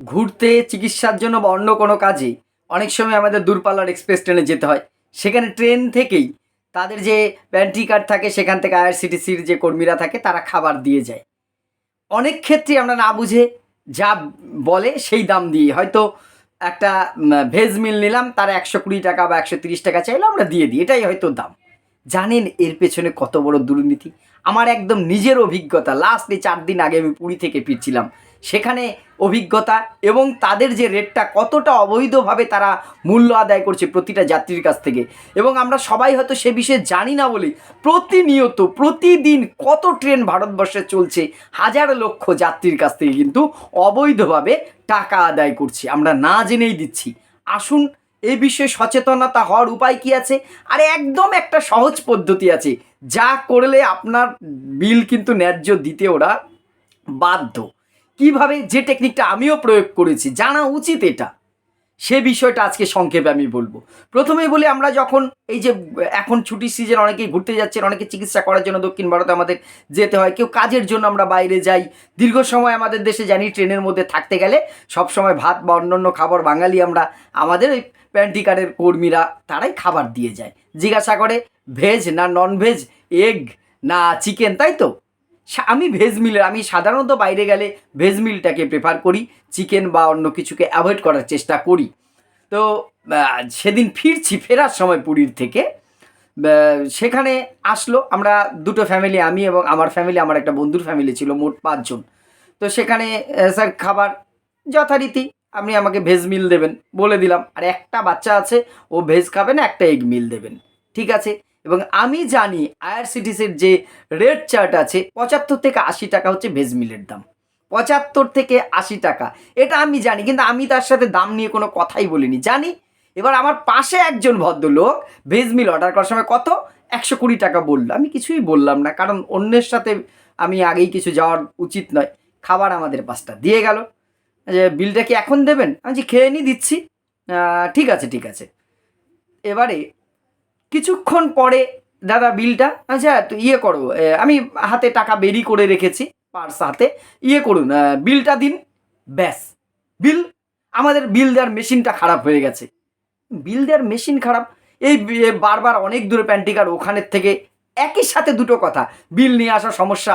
ঘুরতে, চিকিৎসার জন্য বা অন্য কোনো কাজে অনেক সময় আমাদের দূরপাল্লার এক্সপ্রেস ট্রেনে যেতে হয়। সেখানে ট্রেন থেকেই তাদের যে প্যান্ট্রি কার্ড থাকে, সেখান থেকে আইআরসিটিসির যে কর্মীরা থাকে, তারা খাবার দিয়ে যায়। অনেক ক্ষেত্রে আমরা না বুঝে যা বলে সেই দাম দিয়ে হয়তো একটা ভেজ মিল নিলাম, তারা একশো কুড়ি টাকা বা একশো তিরিশ টাকা চাইলে, আমরা দিয়ে দিই। এটাই হয়তো দাম। জানেন এর পেছনে কত বড় দুর্নীতি? আমার একদম নিজের অভিজ্ঞতা। লাস্ট এই চার দিন আগে আমি পুরী থেকে ফিরছিলাম। সেখানে অভিজ্ঞতা এবং তাদের যে রেটটা কতটা অবৈধভাবে তারা মূল্য আদায় করছে প্রতিটা যাত্রীর কাছ থেকে। এবং আমরা সবাই হয়তো সে বিষয়ে জানি না বলে প্রতিনিয়ত, প্রতিদিন কত ট্রেন ভারতবর্ষে চলছে হাজার লক্ষ যাত্রীর কাছ থেকে কিন্তু অবৈধভাবে টাকা আদায় করছে। আমরা না জেনেই দিচ্ছি। আসুন এই বিষয়ে সচেতনতা হওয়ার উপায় কি আছে? আরে একদম একটা সহজ পদ্ধতি আছে। যা করলে আপনার বিল কিন্তু ন্যায্য দিতে ওরা বাধ্য। কীভাবে যে টেকনিকটা আমিও প্রয়োগ করেছি, জানা উচিত এটা। সে বিষয়টা আজকে সংক্ষেপে আমি বলব। প্রথমেই বলি, আমরা যখন এই যে, এখন ছুটির সিজন অনেকেই ঘুরতে যাচ্ছেন, অনেকে চিকিৎসা করার জন্য দক্ষিণ ভারতে আমাদের যেতে হয়, কেউ কাজের জন্য আমরা বাইরে যাই। দীর্ঘ সময় আমাদের দেশে জানি, ট্রেনের মধ্যে থাকতে গেলে সব সময় ভাত বা অন্যান্য খাবার বাঙালি আমরা, আমাদের ওই প্যান্টি কার্ডের কর্মীরা, তারাই খাবার দিয়ে যায়। জিজ্ঞাসা করে ভেজ না নন ভেজ এগ না চিকেন তাই তো? আমি ভেজ মিলের, আমি সাধারণত বাইরে গেলে ভেজ মিলটাকে প্রেফার করি চিকেন বা অন্য কিছুকে অ্যাভয়েড করার চেষ্টা করি। তো সেদিন ফিরছি, ফেরার সময় পুরীর থেকে। সেখানে আসলো, আমরা দুটো ফ্যামিলি আমি এবং আমার ফ্যামিলি আমার একটা বন্ধুর ফ্যামিলি ছিল, মোট পাঁচজন। তো সেখানে স্যার খাবার যথারীতি আপনি আমাকে ভেজ মিল দেবেন, বলে দিলাম। আর একটা বাচ্চা আছে, ও ভেজ খাবে না, একটা এগ মিল দেবেন। ঠিক আছে এবং আমি জানি আইআরসিটিসির যে রেট চার্ট আছে, পঁচাত্তর থেকে আশি টাকা হচ্ছে ভেজ মিলের দাম। পঁচাত্তর থেকে আশি টাকা। এটা আমি জানি, কিন্তু আমি তার সাথে দাম নিয়ে কোনো কথাই বলিনি। জানি? এবার আমার পাশে একজন ভদ্রলোক ভেজ মিল অর্ডার করার সময় কত? একশো কুড়ি টাকা বলল। আমি কিছুই বললাম না, কারণ অন্যের সাথে আমি আগেই কিছু যাওয়ার উচিত নয়। খাবার আমাদের পাঁচটা। দিয়ে গেল। যে বিলটা কি এখন দেবেন? আমি যে খেয়ে নি, দিচ্ছি। ঠিক আছে ঠিক আছে। এবারে কিছুক্ষণ পরে, দাদা, বিলটা? আচ্ছা ইয়ে করো আমি হাতে টাকা বেরি করে রেখেছি, পার্স হাতে ইয়ে করুন বিলটা দিন। ব্যাস, বিল, আমাদের বিল দেওয়ার মেশিনটা খারাপ হয়ে গেছে। বিল দেওয়ার মেশিন খারাপ? এই বারবার অনেক দূরে প্যান্টিকার ওখানের থেকে একই সাথে দুটো কথা, বিল নিয়ে আসা সমস্যা।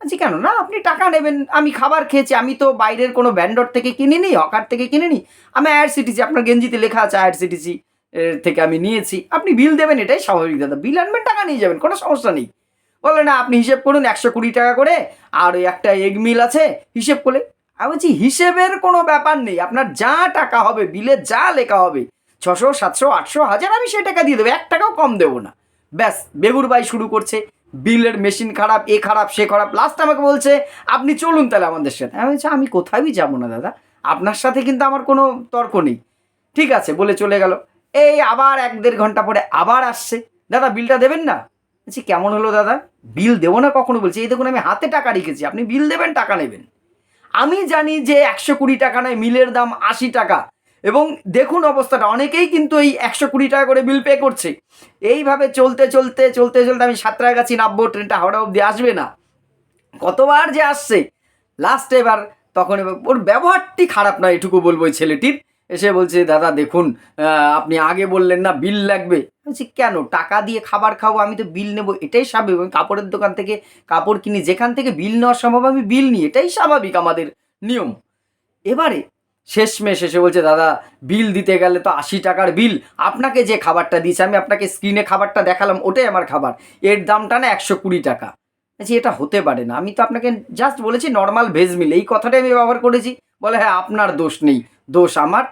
আচ্ছা কেন? না, আপনি টাকা নেবেন, আমি খাবার খেয়েছি, আমি তো বাইরের কোনো ব্যান্ডর থেকে কিনিনি, হকার থেকে কিনিনি। আমি আইআরসিটিসি আপনার গেঞ্জিতে লেখা আছে আইআরসিটিসি এর থেকে আমি নিয়েছি। আপনি বিল দেবেন, এটাই স্বাভাবিক দাদা। বিল আনবেন, টাকা নিয়ে যাবেন, কোনো সমস্যা নেই। বলে, না, আপনি হিসেব করুন, একশো কুড়ি টাকা করে, আর ওই একটা এগ মিল আছে, হিসেব করে। আমি বলছি, হিসেবের কোনো ব্যাপার নেই, আপনার যা টাকা হবে বিলে যা লেখা হবে, ছশো, সাতশো, আটশো, হাজার, আমি সেই টাকা দিয়ে দেবো, এক টাকাও কম দেবো না। ব্যাস, বেগুর বাই শুরু করছে। বিলের মেশিন খারাপ, এ খারাপ, সে খারাপ। লাস্ট আমাকে বলছে, আপনি চলুন তাহলে আমাদের সাথে। আমি বলছি, আমি কোথাওই যাব না দাদা? আপনার সাথে কিন্তু আমার কোনো তর্ক নেই। ঠিক আছে, বলে চলে গেল। এই আবার এক দেড় ঘণ্টা পরে আবার আসছে। দাদা, বিলটা দেবেন না? বলছি, কেমন হলো দাদা? বিল দেবো না কখনো? বলছি, এই দেখুন, আমি হাতে টাকা রেখেছি, আপনি বিল দেবেন, টাকা নেবেন। আমি জানি যে একশো কুড়ি টাকা নয়, মিলের দাম আশি টাকা। এবং দেখুন অবস্থাটা, অনেকেই কিন্তু এই একশো কুড়ি টাকা করে বিল পে করছে। এইভাবে চলতে চলতে চলতে চলতে আমি সাঁতরাগাছি নামবো, ট্রেনটা হাওড়া অবধি আসবে না। কতবার যে আসছে, লাস্ট এবার তখন ওর ব্যবহারটি খারাপ নয়, এটুকু বলব ওই ছেলেটির। এসে বলছে, দাদা, দেখুন আপনি আগে বললেন না বিল লাগবে। বলছি, কেন? টাকা দিয়ে খাবার খাব, আমি তো বিল নেব, এটাই স্বাভাবিক। আমি কাপড়ের দোকান থেকে কাপড় কিনি, যেখান থেকে বিল নেওয়া সম্ভব, আমি বিল নিই, এটাই স্বাভাবিক আমাদের নিয়ম। এবারে শেষমেশ এসে বলছে, দাদা, বিল দিতে গেলে তো আশি টাকার বিল। আপনাকে যে খাবারটা দিয়েছে, আমি আপনাকে স্ক্রিনে খাবারটা দেখালাম, ওটাই আমার খাবার। এর দামটা না একশো কুড়ি টাকা। বলছি, এটা হতে পারে না। আমি তো আপনাকে জাস্ট বলেছি নর্মাল ভেজ মিল এই কথাটাই আমি ব্যবহার করেছি। বলে হ্যাঁ আপনার দোষ নেই। দোষ আমার।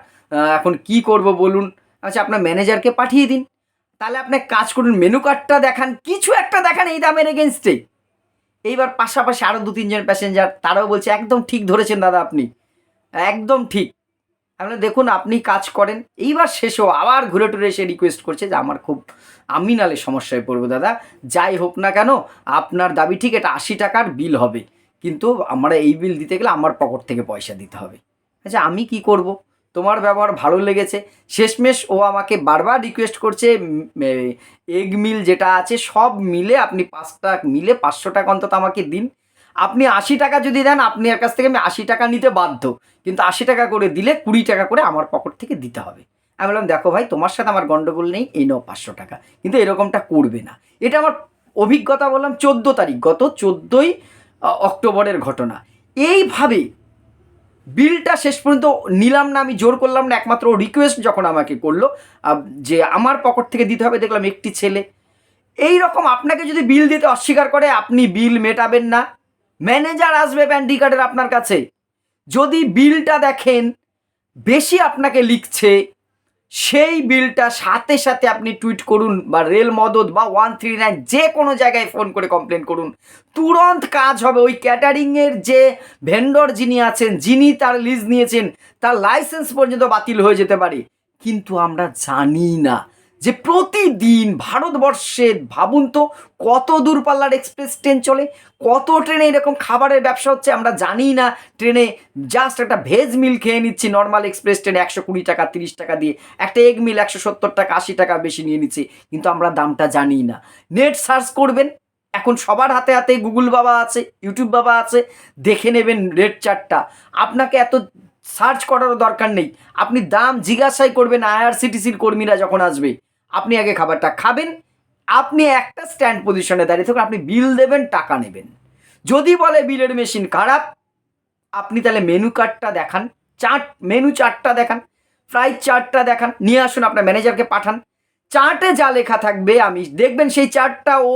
এখন কি করব বলুন? আচ্ছা আপনার ম্যানেজারকে পাঠিয়ে দিন। তাহলে আপনি কাজ করুন মেনু কার্ডটা দেখান। কিছু একটা দেখান এই দামের এগেনস্টে এইবার পাশাপাশি আরও দু তিনজন প্যাসেঞ্জার তারাও বলছে, একদম ঠিক ধরেছেন দাদা আপনি। একদম ঠিক। আপনি দেখুন, আপনি কাজ করেন। এইবার শেষও আবার ঘুরে টুরে এসে রিকোয়েস্ট করছে, যে আমার খুব আমি নালে সমস্যায় পড়ব দাদা। যাই হোক না কেন, আপনার দাবি ঠিক, এটা আশি টাকার বিল হবে। কিন্তু আমরা এই বিল দিতে গেলে আমার পকেট থেকে পয়সা দিতে হবে। আচ্ছা আমি কি করব? তোমার ব্যবহার ভালো লেগেছে। শেষমেশ ও আমাকে বারবার রিকোয়েস্ট করছে এগ মিল যেটা আছে, সব মিলে আপনি পাঁচটা, মিলে পাঁচশো টাকা অন্তত আমাকে দিন। আপনি আশি টাকা যদি দেন, আপনি আপনার কাছ থেকে আমি আশি টাকা নিতে বাধ্য। কিন্তু আশি টাকা করে দিলে কুড়ি টাকা করে আমার পকেট থেকে দিতে হবে। আমি বললাম, দেখো ভাই, তোমার সাথে আমার গণ্ডগোল নেই, এই নাও পাঁচশো টাকা। কিন্তু এরকমটা করবে না। এটা আমার অভিজ্ঞতা বললাম, চোদ্দ তারিখ, গত চোদ্দোই অক্টোবরের ঘটনা। এইভাবে বিলটা শেষ পর্যন্ত নিলাম না, আমি জোর করলাম না, একমাত্র রিকোয়েস্ট যখন আমাকে করল যে আমার পকেট থেকে দিতে হবে, দেখলাম একটি ছেলে। এই রকম আপনাকে যদি বিল দিতে অস্বীকার করে, আপনি বিল মেটাবেন না। ম্যানেজার আসবে প্যান্ডি কার্ডের আপনার কাছে। যদি বিলটা দেখেন, বেশি আপনাকে লিখছে সেই বিলটা সাথে সাথে আপনি টুইট করুন বা রেল মদত বা ওয়ান থ্রি নাইন যে কোনো জায়গায় ফোন করে কমপ্লেন করুন। তুরন্ত কাজ হবে ওই ক্যাটারিংয়ের যে ভেন্ডর যিনি আছেন, যিনি তার লিজ নিয়েছেন, তার লাইসেন্স পর্যন্ত বাতিল হয়ে যেতে পারে। কিন্তু আমরা জানি না যে প্রতিদিন ভারতবর্ষে, ভাবুন তো, কত দূরপাল্লার এক্সপ্রেস ট্রেন চলে, কত ট্রেনে এরকম খাবারের ব্যবসা হচ্ছে, আমরা জানি না। ট্রেনে জাস্ট একটা ভেজ মিল খেয়ে নিচ্ছি নর্মাল এক্সপ্রেস ট্রেনে একশো কুড়ি টাকা, তিরিশ টাকা দিয়ে। একটা এগ মিল একশো সত্তর টাকা, আশি টাকা বেশি নিয়ে নিচ্ছে, কিন্তু আমরা দামটা জানি না। নেট সার্চ করবেন, এখন সবার হাতে হাতে গুগল বাবা আছে ইউটিউব বাবা আছে, দেখে নেবেন রেট চার্টটা আপনাকে এত সার্চ করারও দরকার নেই। আপনি দাম জিজ্ঞাসাই করবেন আইআরসিটিসির কর্মীরা যখন আসবে। আপনি আগে খাবারটা খাবেন, আপনি একটা স্ট্যান্ড পজিশনে দাঁড়িয়ে থাকুন, আপনি বিল দেবেন, টাকা নেবেন। যদি বলে বিলের মেশিন খারাপ, আপনি তাহলে মেনু কার্ডটা দেখান চার্ট মেনু চার্টটা দেখান প্রাইস চার্টটা দেখান, নিয়ে আসুন আপনার ম্যানেজারকে পাঠান। চার্টে যা লেখা থাকবে, আমি দেখবেন সেই চার্টটা ও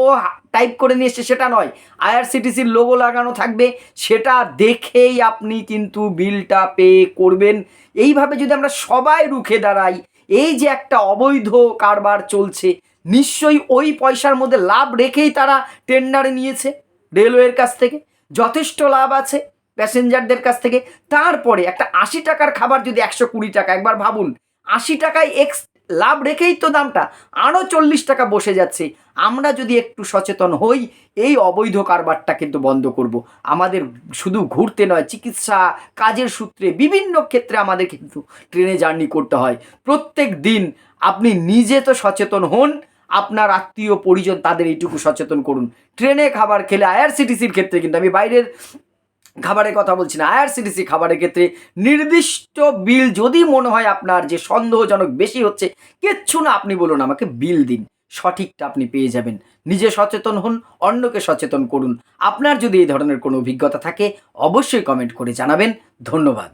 টাইপ করে নিয়ে এসছে, সেটা নয়। আইআরসিটিসির লোগো লাগানো থাকবে, সেটা দেখেই আপনি কিন্তু বিলটা পে করবেন। এইভাবে যদি আমরা সবাই রুখে দাঁড়াই এই যে একটা অবৈধ কারবার চলছে, নিশ্চয়ই ওই পয়সার মধ্যে লাভ রেখেই তারা টেন্ডারে নিয়েছে রেলওয়ের কাছ থেকে। যথেষ্ট লাভ আছে প্যাসেঞ্জারদের কাছ থেকে। তারপরে একটা আশি টাকার খাবার যদি একশো কুড়ি টাকা, একবার ভাবুন, আশি টাকায় এক্স লাভ রেখেই তো দামটা। আরও চল্লিশ টাকা বসে যাচ্ছে। আমরা যদি একটু সচেতন হই, এই অবৈধ কারবারটা কিন্তু বন্ধ করব। আমাদের শুধু ঘুরতে নয়, চিকিৎসা, কাজের সূত্রে বিভিন্ন ক্ষেত্রে আমাদের কিন্তু ট্রেনে জার্নি করতে হয়। প্রত্যেক দিন আপনি নিজে তো সচেতন হন, আপনার আত্মীয় পরিজন তাদের এইটুকু সচেতন করুন। ট্রেনে খাবার খেলে আইআরসিটিসির ক্ষেত্রে কিন্তু আমি বাইরের খাবারের কথা বলছি না। আইআরসিটিসি খাবারের ক্ষেত্রে নির্দিষ্ট বিল যদি মনে হয় আপনার যে সন্দেহজনক বেশি হচ্ছে, কিচ্ছু না, আপনি বলুন আমাকে বিল দিন। সঠিকটা আপনি পেয়ে যাবেন। নিজে সচেতন হন, অন্যকে সচেতন করুন। আপনার যদি এই ধরনের কোনো অভিজ্ঞতা থাকে, অবশ্যই কমেন্ট করে জানাবেন। ধন্যবাদ।